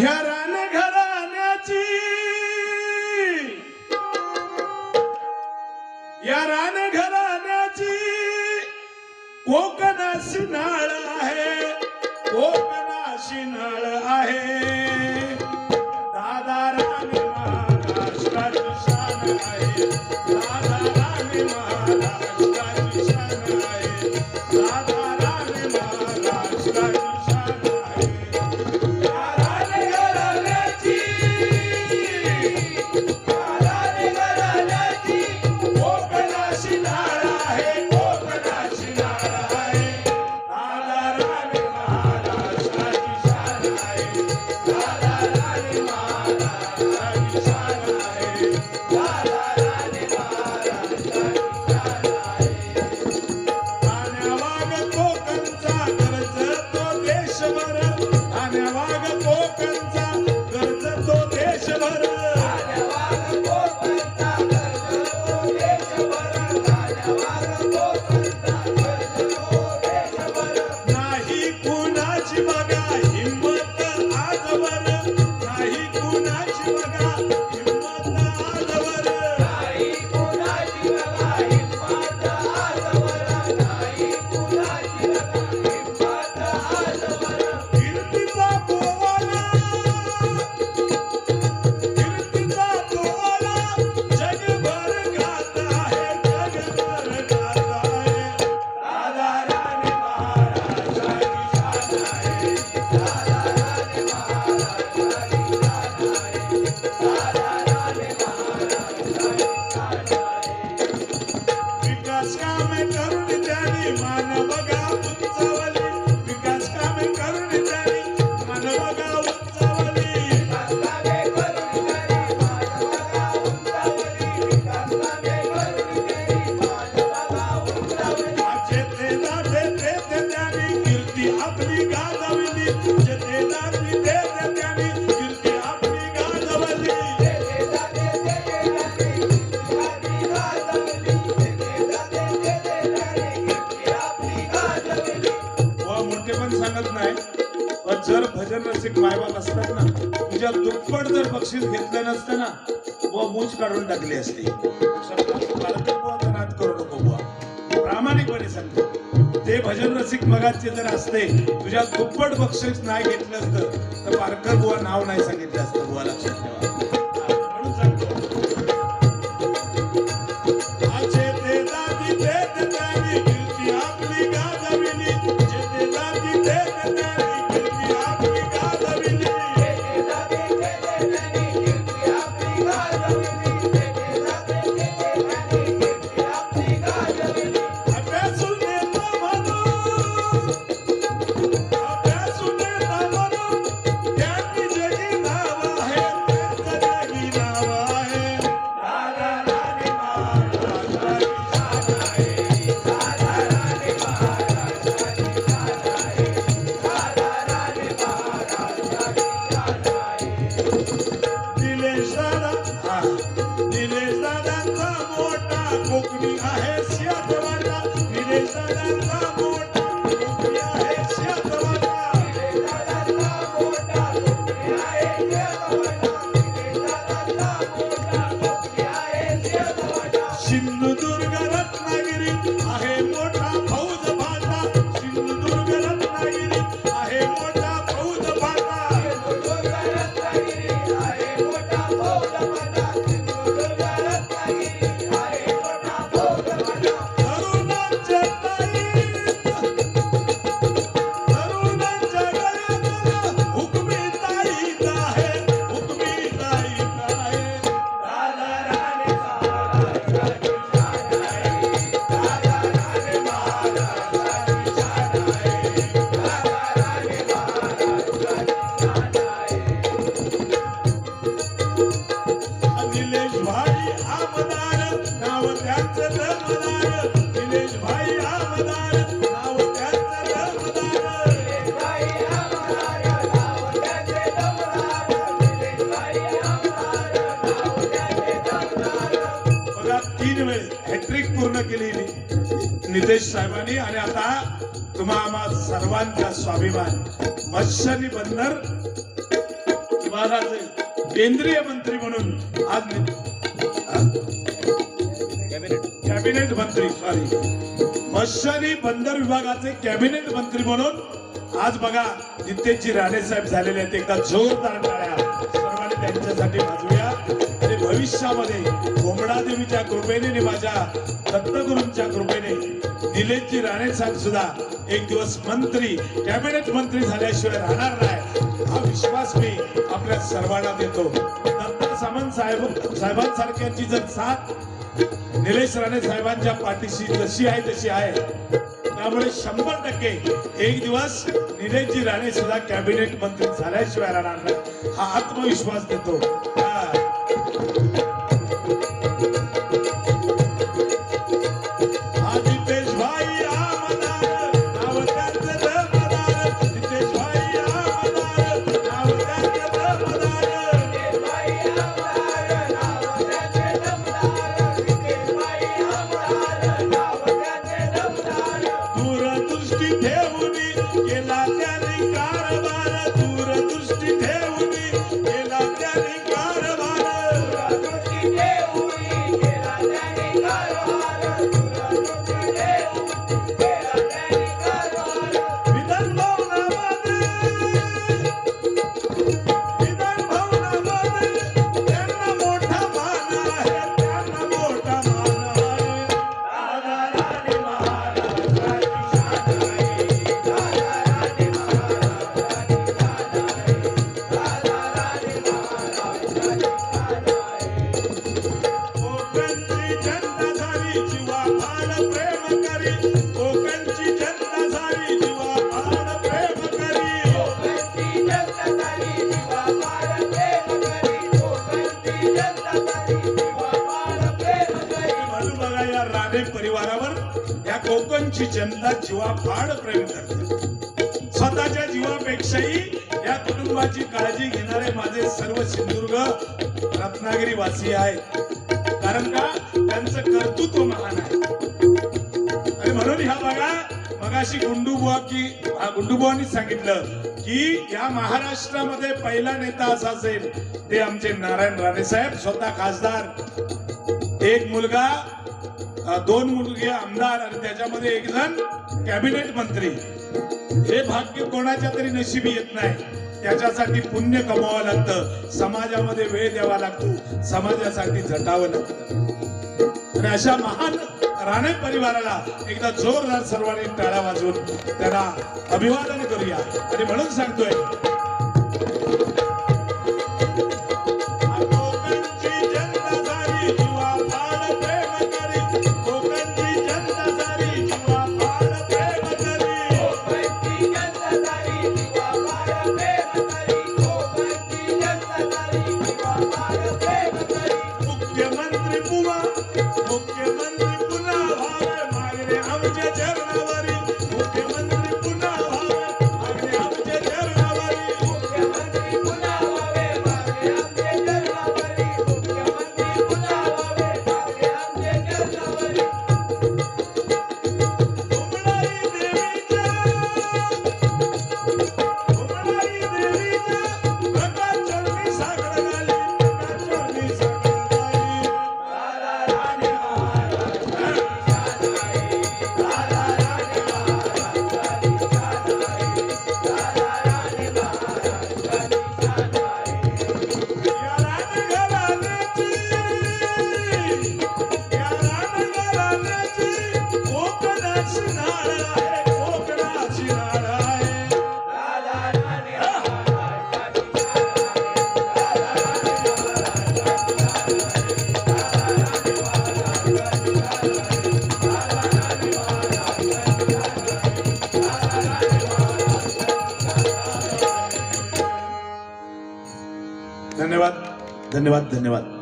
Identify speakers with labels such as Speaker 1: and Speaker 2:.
Speaker 1: Yeah, शकत नाही. जर भजन रसिक मायबाप असतात ना तुझ्या दुप्पट जर बक्षीस घेतलं नसतं ना व मूज काढून टाकली असते. नाद करू नको बुवा. प्रामाणिकपणे सांगतो. ते भजन रसिक मगाचे जर असते तुझ्या दुप्पट बक्षीस नाही घेतलं असतं तर पारकर बुवा नाव नाही सांगितलं असतं बुवा लक्षात ठेवा. निलेश दादांचा मोठा कोकणी आहे शेवट वाटा. निलेश हॅट्रिक पूर्ण केलेली नितेश साहेबांनी आणि आता तुम्हा आम्हा सर्वांचा स्वाभिमान. मत्स्यानी बंदर तुम्हाला केंद्रीय मंत्री म्हणून आज कॅबिनेट. मंत्री सॉरी मत्स्यानी बंदर विभागाचे कॅबिनेट मंत्री म्हणून आज बघा नितेशजी राणे साहेब झालेले आहेत. एकदा जोरदार टाळ्या. सर्वांनी त्यांच्यासाठी वाजवूया भविष्यामध्ये कोंबडादेवीच्या कृपेने माझ्या दत्तगुरूंच्या कृपेने निलेशजी राणे साहेब सुद्धा एक दिवस मंत्री कॅबिनेट मंत्री झाल्याशिवाय राहणार नाही. हा विश्वास मी आपल्या सर्वांना देतो. दत्ता सामंत साहेब साहेबांसारख्यांची जर साथ निलेश राणे साहेबांच्या पाठीशी जशी आहे तशी आहे. त्यामुळे शंभर टक्के एक दिवस निलेशजी राणे सुद्धा कॅबिनेट मंत्री झाल्याशिवाय राहणार नाही. हा आत्मविश्वास देतो. कोकणची जनता जीवा फार प्रेम करते. स्वतःच्या जीवापेक्षाही या कुटुंबाची काळजी घेणारे माझे सर्व सिंधुदुर्ग रत्नागिरी वासी आहेत. कारण का? त्यांचं कर्तृत्व महान आहे. आणि म्हणून ह्या बघा मगाशी गुंडूबुवा की गुंडूबुवानी सांगितलं की या महाराष्ट्रामध्ये पहिला नेता असा असेल ते आमचे नारायण राणे साहेब स्वतः खासदार. एक मुलगा दोन मुलगे आमदार आणि त्याच्यामध्ये एक जण कॅबिनेट मंत्री. हे भाग्य कोणाच्या तरी नशिबी येत नाही. त्याच्यासाठी पुण्य कमवावं लागतं. समाजामध्ये वेळ द्यावा लागतो. समाजासाठी झटावं लागतं. आणि अशा महान राणे परिवाराला एकदा जोरदार सर्वांनी टाळ्या वाजवून त्यांना अभिवादन करूया. आणि म्हणून सांगतोय धन्यवाद धन्यवाद धन्यवाद